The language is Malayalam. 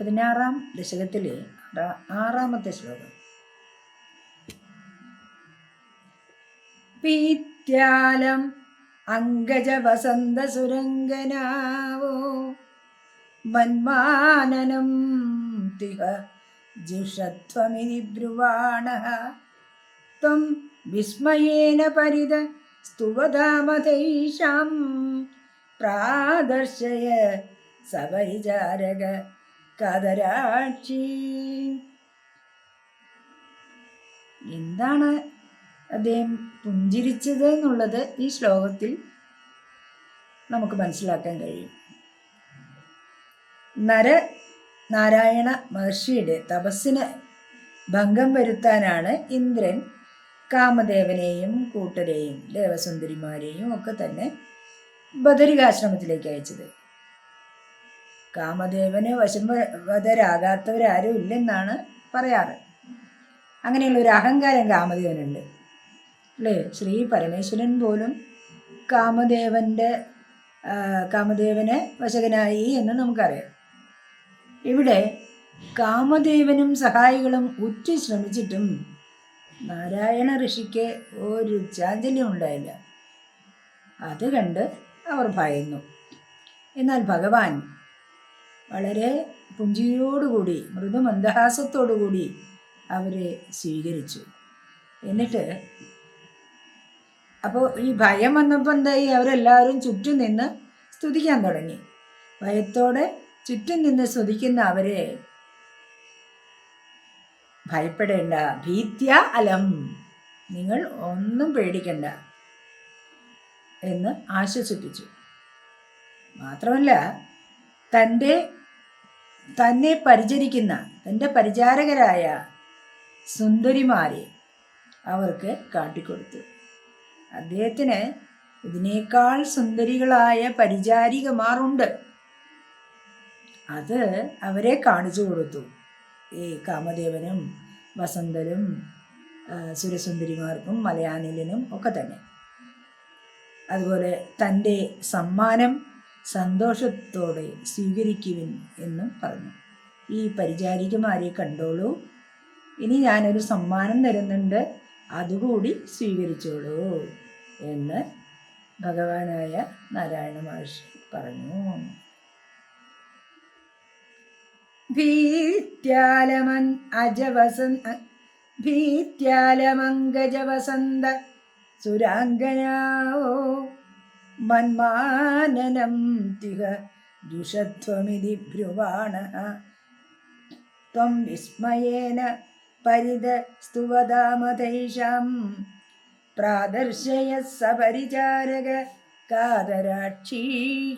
പതിനാറാം ദശകത്തിലെ ആറാ- ആറാമത്തെ ശ്ലോകം. പീത്യാലം അങ്കജ വസന്ത സുരംഗനാവോ മന്മാനനം തിഹ ജുഷത്വമിതി ബ്രുവാണ ത്വം വിസ്മയേന പരിത സ്തുവതാമതൈഷാം പ്രാദർശയ സപരിചാരക കതരാക്ഷി എന്താണ് അദ്ദേഹം പുഞ്ചിരിച്ചത് എന്നുള്ളത് ഈ ശ്ലോകത്തിൽ നമുക്ക് മനസ്സിലാക്കാൻ കഴിയും. നര നാരായണ മഹർഷിയുടെ തപസ്സിന് ഭംഗം വരുത്താനാണ് ഇന്ദ്രൻ കാമദേവനെയും കൂട്ടരെയും ദേവസുന്ദരിമാരെയും ഒക്കെ തന്നെ ബദരികാശ്രമത്തിലേക്ക് അയച്ചത്. കാമദേവന് വശംവതരാകാത്തവരാരും ഇല്ലെന്നാണ് പറയാറ്. അങ്ങനെയുള്ള ഒരു അഹങ്കാരം കാമദേവനുണ്ട്. അല്ലേ? ശ്രീ പരമേശ്വരൻ പോലും കാമദേവന്റെ കാമദേവനെ വശകനായി എന്ന് നമുക്കറിയാം. ഇവിടെ കാമദേവനും സഹായികളും ഉറ്റു ശ്രമിച്ചിട്ടും നാരായണ ഋഷിക്ക് ഒരു ചാഞ്ചല്യം ഉണ്ടായില്ല. അത് കണ്ട് അവർ ഭയന്നു. എന്നാൽ ഭഗവാൻ വളരെ പുഞ്ചിരിയോടുകൂടി മൃദുമന്ദഹാസത്തോടുകൂടി അവരെ സ്വീകരിച്ചു. എന്നിട്ട് അപ്പോൾ ഈ ഭയം വന്നപ്പോൾ എന്തായി? അവരെല്ലാവരും ചുറ്റും നിന്ന് സ്തുതിക്കാൻ തുടങ്ങി. ഭയത്തോടെ ചുറ്റും നിന്ന് സ്തുതിക്കുന്ന അവരെ ഭയപ്പെടേണ്ട. ഭീത്യ അലം നിങ്ങൾ ഒന്നും പേടിക്കണ്ട എന്ന് ആശ്വസിപ്പിച്ചു. മാത്രമല്ല തന്റെ തന്നെ പരിചരിക്കുന്ന തന്റെ പരിചാരകരായ സുന്ദരിമാരെ അവർക്ക് കാട്ടിക്കൊടുത്തു. അദ്ദേഹത്തിന് ഇതിനേക്കാൾ സുന്ദരികളായ പരിചാരികമാറുണ്ട് അത് അവരെ കാണിച്ചു കൊടുത്തു. ഈ കാമദേവനും വസന്തനും സുരസുന്ദരിമാർക്കും മലയാനിലിനും ഒക്കെ തന്നെ. അതുപോലെ തന്റെ സമ്മാനം സന്തോഷത്തോടെ സ്വീകരിക്കുവിൻ എന്നും പറഞ്ഞു. ഈ പരിചാരികമാരെ കണ്ടോളൂ. ഇനി ഞാനൊരു സമ്മാനം തരുന്നുണ്ട്. അതുകൂടി സ്വീകരിച്ചോളൂ എന്ന് ഭഗവാനായ നാരായണ മഹർഷി പറഞ്ഞു. ഭീത്യാലമൻ അജവസൻ ഭീത്യാലമങ്കജവസന്ത സുരാംഗനാവോ മന്മാനനം തിഹ ജുഷത്വമിതി ബ്രുവാണ. ത്വം വിസ്മയേന പരിത സ്തുവതാമതൈഷാം. പ്രാദർശയ സപരിചാരക കാതരാക്ഷീ